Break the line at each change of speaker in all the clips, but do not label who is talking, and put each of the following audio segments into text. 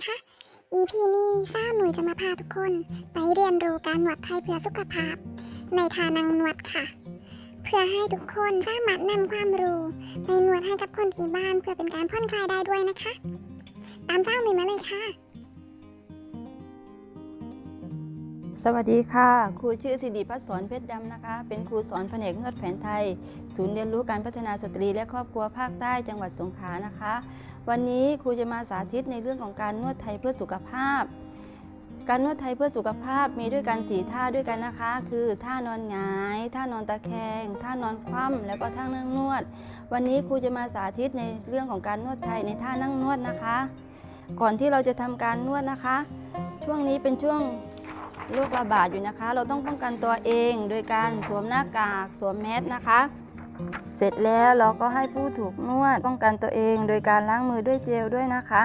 นุ่ยอีกแล้วนะคะ EP นี้ซ่าหนุ่ยจะมาพาทุกคน ไปเรียนรู้การนวดไทยเพื่อสุขภาพ ในทานังนวดค่ะ เพื่อให้ทุกคนสามารถนำความรู้ไปนวดให้กับคนที่บ้านเพื่อเป็นการผ่อนคลายได้ด้วยนะคะ ตามซ้าหนุ่ยมาเลยค่ะ
สวัสดีค่ะ ครูชื่อสิริพัฒสอนเพชรดำนะคะ เป็นครูสอนแผนกนวดแผนไทย ศูนย์เรียนรู้การพัฒนาสตรีและครอบครัวภาคใต้จังหวัดสงขลานะคะ วันนี้ครูจะมาสาธิตในเรื่องของการนวดไทยเพื่อสุขภาพ การนวดไทยเพื่อสุขภาพมีด้วยกันสี่ท่าด้วยกันนะคะ คือท่านอนหงายท่านอนตะแคงท่านอนคว่ำแล้วก็ท่านั่งนวด วันนี้ครูจะมาสาธิตในเรื่องของการนวดไทยในท่านั่งนวดนะคะ ก่อนที่เราจะทำการนวดนะคะ ช่วงนี้เป็นช่วง โรคระบาดอยู่นะคะ เราต้องป้องกันตัวเองโดยการสวมหน้ากากสวมแมสนะคะ เสร็จแล้วเราก็ให้ผู้ถูกนวดป้องกันตัวเอง โดยการล้างมือด้วยเจลด้วยนะคะ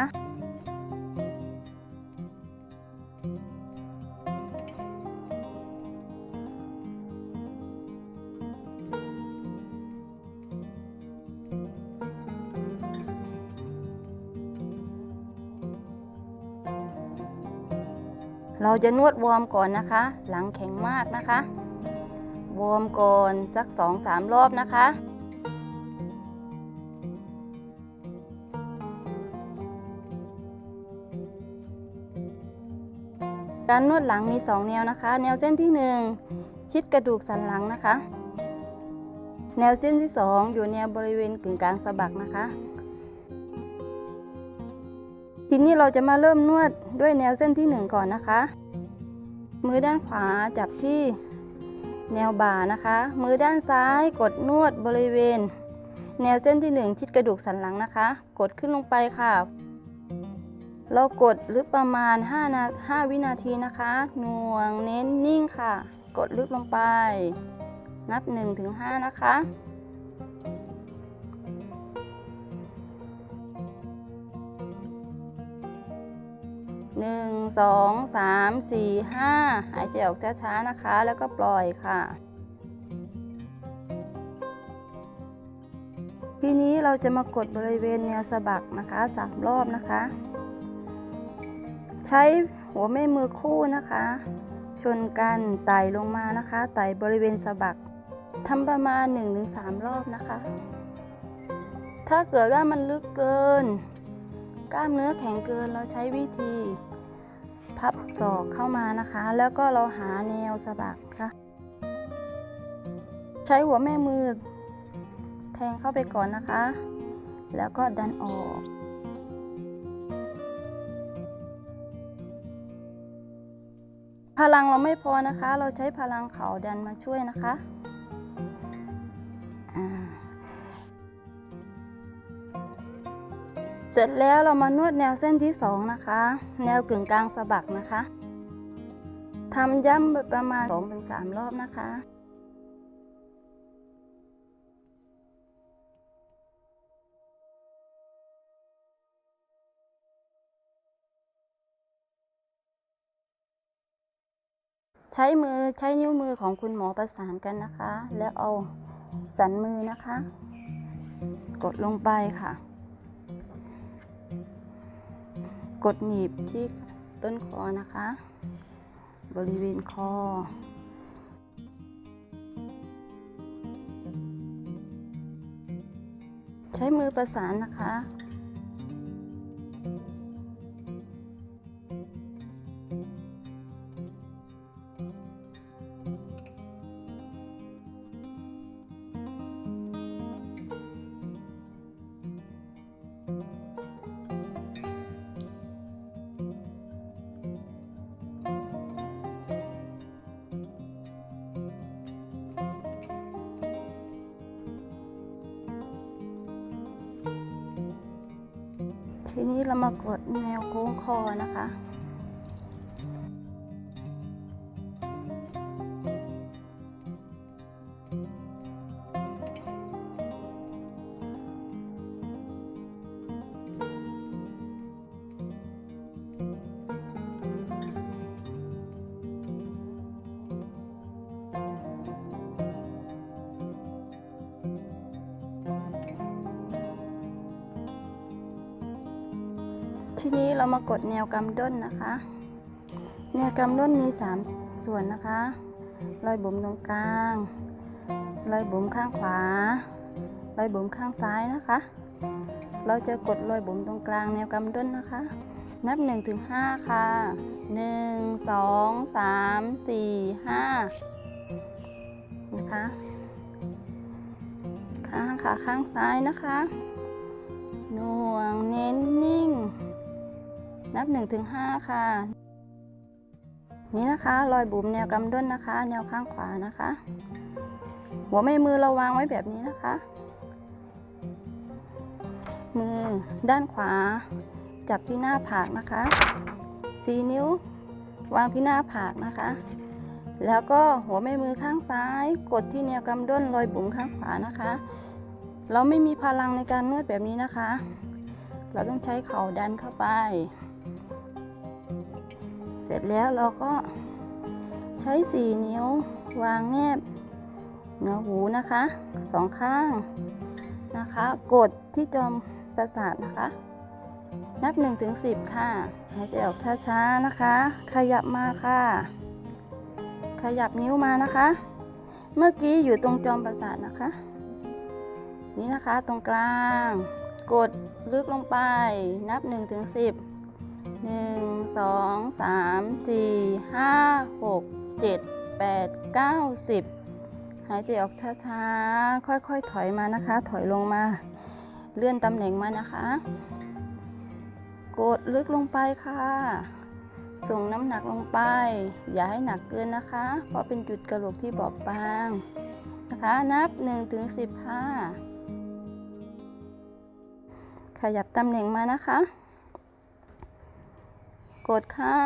จะนวดวอร์มก่อนนะคะ หลังแข็งมากนะคะ วอร์มก่อนสัก 2-3 รอบนะคะการนวดหลังมี 2 แนวนะคะ แนวเส้นที่ 1 ชิดกระดูกสันหลังนะคะ แนวเส้นที่ 2 อยู่แนวบริเวณกึ่งกลางสะบักนะคะ ทีนี้เราจะมาเริ่มนวดด้วยแนวเส้นที่ 1 ก่อนนะคะ มือด้านขวาจับที่แนวบ่านะคะ มือด้านซ้ายกดนวดบริเวณ แนวเส้นที่ 1 ชิดกระดูกสันหลังนะคะ กดขึ้นลงไปค่ะ เรากดลึกประมาณ5นา5วินาทีนะคะ หน่วงเน้นนิ่งค่ะ กดลึกลงไป นับ 1-5 นะคะ หนึ่งสองสามสี่ห้าหายใจออกช้าๆนะคะ แล้วก็ปล่อยค่ะ ทีนี้เราจะมากดบริเวณแนวสะบักนะคะสามรอบนะคะ ใช้หัวแม่มือคู่นะคะ ชนกันไต่ลงมานะคะไต่บริเวณสะบักทำประมาณ 1-3 รอบนะคะ ถ้าเกิดว่ามันลึกเกิน กล้ามเนื้อแข็งเกินเราใช้วิธี พับศอกเข้ามานะคะ แล้วก็เราหาแนวสะบักค่ะ ใช้หัวแม่มือ แทงเข้าไปก่อนนะคะ แล้วก็ดันออกพลังเราไม่พอนะคะ เราใช้พลังเขาดันมาช่วยนะคะ เสร็จแล้วเรามานวดแนวเส้นที่ 2 นะคะ แนวกึ่งกลางสะบักนะคะทำย้ำประมาณ 2-3 รอบนะคะใช้มือใช้นิ้วมือของคุณหมอประสานกันนะคะ แล้วเอาสันมือนะคะ กดลงไปค่ะ กดหนีบที่ต้นคอนะคะ บริเวณคอ ใช้มือประสานนะคะ ทีนี้เรามากดแนวโค้งคอนะคะ ทีนี้เรามากดแนวกำด้นนะคะ แนวกำด้นมี 3 ส่วนนะคะ รอยบุ๋มตรงกลาง รอยบุ๋มข้างขวา รอยบุ๋มข้างซ้ายนะคะ เราจะกดรอยบุ๋มตรงกลางแนวกำด้นนะคะ นับ1ถึง5ค่ะ 1 2 3 4 5 นะคะ ข้างขาข้างซ้ายนะคะ หน่วงเน้นนิ่ง นับ1ถึง5ค่ะ นี่นะคะรอยบุ๋มแนวกำด้นนะคะ แนวข้างขวานะคะ หัวแม่มือเราวางไว้แบบนี้นะคะ มือด้านขวา จับที่หน้าผากนะคะสีนิ้ว วางที่หน้าผากนะคะ แล้วก็หัวแม่มือข้างซ้าย กดที่แนวกำด้นรอยบุ๋มข้างขวานะคะ เราไม่มีพลังในการนวดแบบนี้นะคะ เราต้องใช้เข่าดันเข้าไป เสร็จแล้วเราก็ใช้สี่นิ้ววางแนบเหนือหูนะคะสองข้างนะคะ กดที่จอมประสาทนะคะ นับ1ถึง10 ค่ะ หายใจออกช้าๆนะคะ ขยับมาค่ะ ขยับนิ้วมานะคะ เมื่อกี้อยู่ตรงจอมประสาทนะคะ นี่นะคะตรงกลาง กดลึกลงไปนับ 1ถึง10 1 2 3 4 5 6 7 8 9 10หายใจออกช้าๆ ค่อยๆ ถอยมานะคะ ถอยลงมา เลื่อนตำแหน่งมานะคะ กดลึกลงไปค่ะ ส่งน้ำหนักลงไป อย่าให้หนักเกินนะคะ เพราะเป็นจุดกระโหลกที่บอบบางนะคะ นับ1ถึง10 ค่ะ ขยับตำแหน่งมานะคะ กดค่ะ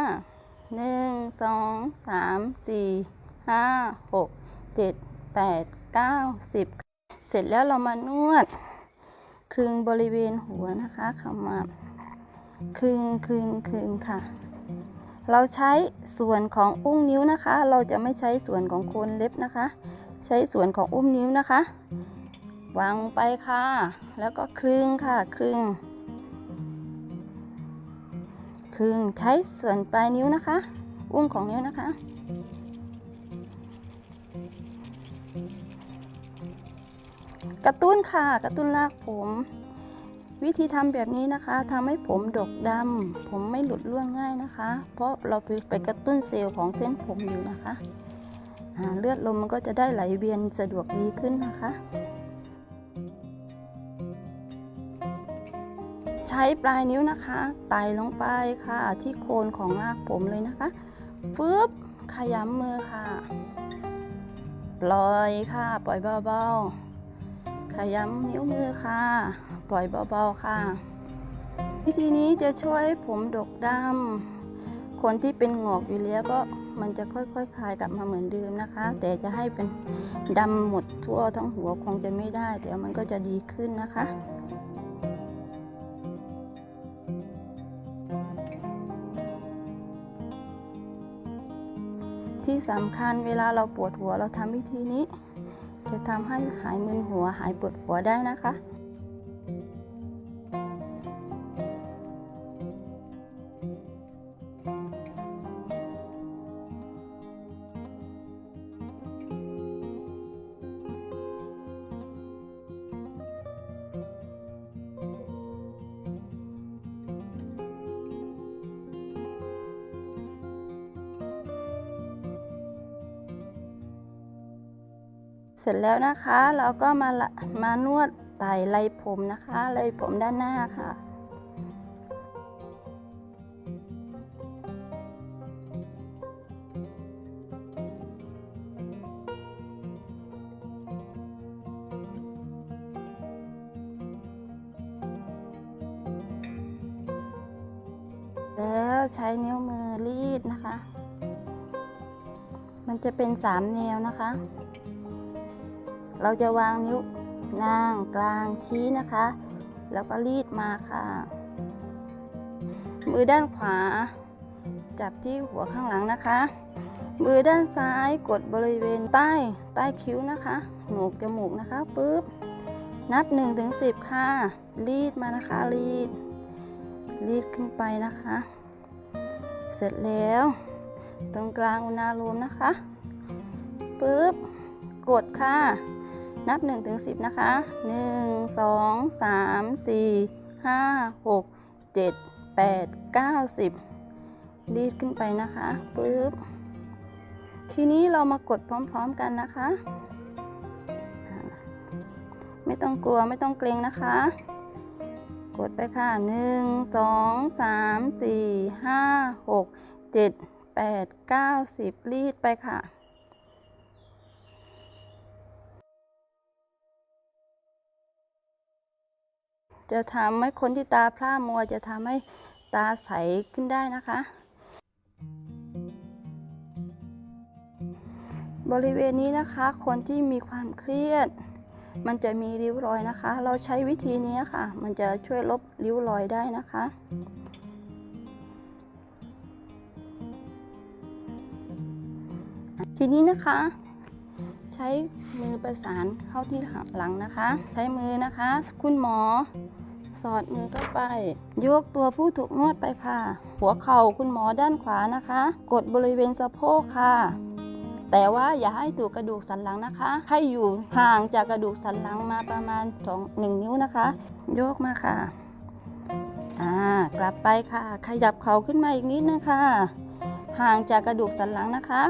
1 2 3 4 5 6 7 8 9 10 เสร็จแล้วเรามานวด คลึงบริเวณหัวนะคะขมับคลึงคลึงคลึงค่ะ เราใช้ส่วนของอุ้งนิ้วนะคะ เราจะไม่ใช้ส่วนของโคนเล็บนะคะ ใช้ส่วนของอุ้งนิ้วนะคะวางไปค่ะ แล้วก็คลึงค่ะคลึง คลึงใช้ส่วนปลายนิ้วนะคะ อุ้งของนิ้วนะคะ กระตุ้นค่ะกระตุ้นรากผม วิธีทำแบบนี้นะคะทำให้ผมดกดำผมไม่หลุดร่วงง่ายนะคะ เพราะเราไปไปกระตุ้นเซลล์ของเส้นผมอยู่นะคะเลือดลมมันก็จะได้ไหลเวียนสะดวกดีขึ้นนะคะ ใช้ปลายนิ้วนะคะไต่ลงไปค่ะ ที่โคนของรากผมเลยนะคะปึ๊บขยำมือค่ะ ปล่อยค่ะ ปล่อยเบาๆขยำนิ้วมือค่ะ ปล่อยเบาๆค่ะ วิธีนี้จะช่วยให้ผมดกดำคนที่เป็นหงอกอยู่แล้วก็มันจะค่อยๆคคลายกลับมาเหมือนเดิมนะคะ แต่จะให้เป็นดำหมดทั่วทั้งหัวคงจะไม่ได้ แต่มันก็จะดีขึ้นนะคะ ที่สำคัญเวลาเราปวดหัวเราทำวิธีนี้ จะทำให้หายมึนหัวหายปวดหัวได้นะคะ เสร็จแล้วนะคะเราก็มาละมานวดไต่ไหลผมนะคะไหลผมด้านหน้าค่ะแล้วใช้นิ้วมือรีดนะคะ มันจะเป็นสามแนวนะคะ เราจะวางนิ้วนางกลางชี้นะคะ แล้วก็รีดมาค่ะ มือด้านขวา จับที่หัวข้างหลังนะคะ มือด้านซ้ายกดบริเวณใต้ใต้คิ้วนะคะโหนกจมูกนะคะปุ๊บนับ1ถึง10ค่ะ รีดมานะคะ รีด รีดขึ้นไปนะคะ เสร็จแล้ว ตรงกลางอุณาโลมนะคะ ปึ๊บ กดค่ะ นับ 1 ถึง 10 นะคะ 1 2 3 4 5 6 7 8 9 10 รีดขึ้นไปนะคะปึ๊บทีนี้เรามากดพร้อมๆกันนะคะ ไม่ต้องกลัวไม่ต้องเกรงนะคะ กดไปค่ะ 1 2 3 4 5 6 7 8 9 10 รีดไปค่ะ จะทำให้คนที่ตาพร่ามัวจะทำให้ตาใสขึ้นได้นะคะ บริเวณนี้นะคะคนที่มีความเครียด มันจะมีริ้วรอยนะคะ เราใช้วิธีนี้ค่ะ มันจะช่วยลบริ้วรอยได้นะคะทีนี้นะคะ ช้มือประสานเข้าที่หลังนะคะ ใช้มือนะคะ คุณหมอ สอดมือเข้าไป ยกตัวผู้ถูกนวดไปค่ะ หัวเข่าคุณหมอด้านขวานะคะ กดบริเวณสะโพกค่ะ แต่ว่าอย่าให้ถูกกระดูกสันหลังนะคะ ให้อยู่ห่างจากกระดูกสันหลังมาประมาณ2 1นิ้วนะคะโยกมาค่ะอ่ากลับไปค่ะ ขยับเข่าขึ้นมาอีกนิดนึงค่ะห่างจากกระดูกสันหลังนะคะ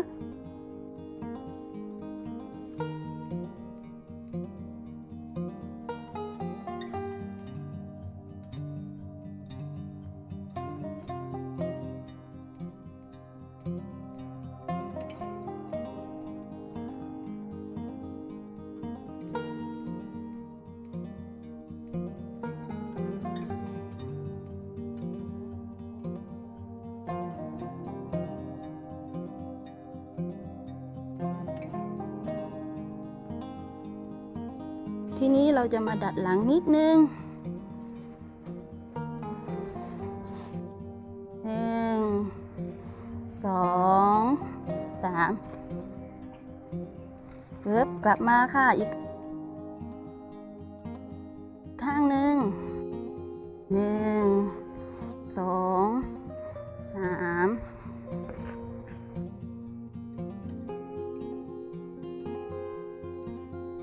ทีนี้เราจะมาดัดหลังนิดนึงหนึ่งสองสามเวิบกลับมาค่ะอีก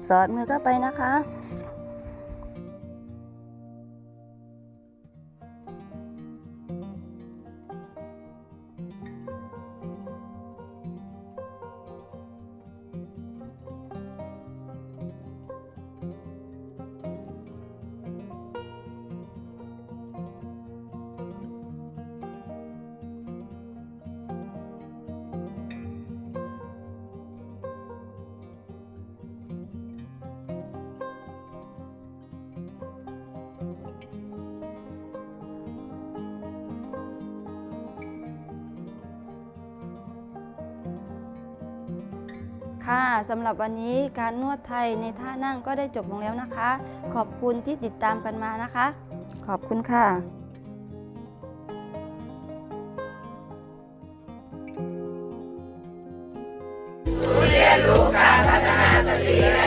สอดมือเข้าไปนะคะ ค่ะสำหรับวันนี้การนวดไทยในท่านั่งก็ได้จบลงแล้วนะคะ ขอบคุณที่ติดตามกันมานะคะ ขอบคุณค่ะ
เรียนรู้การ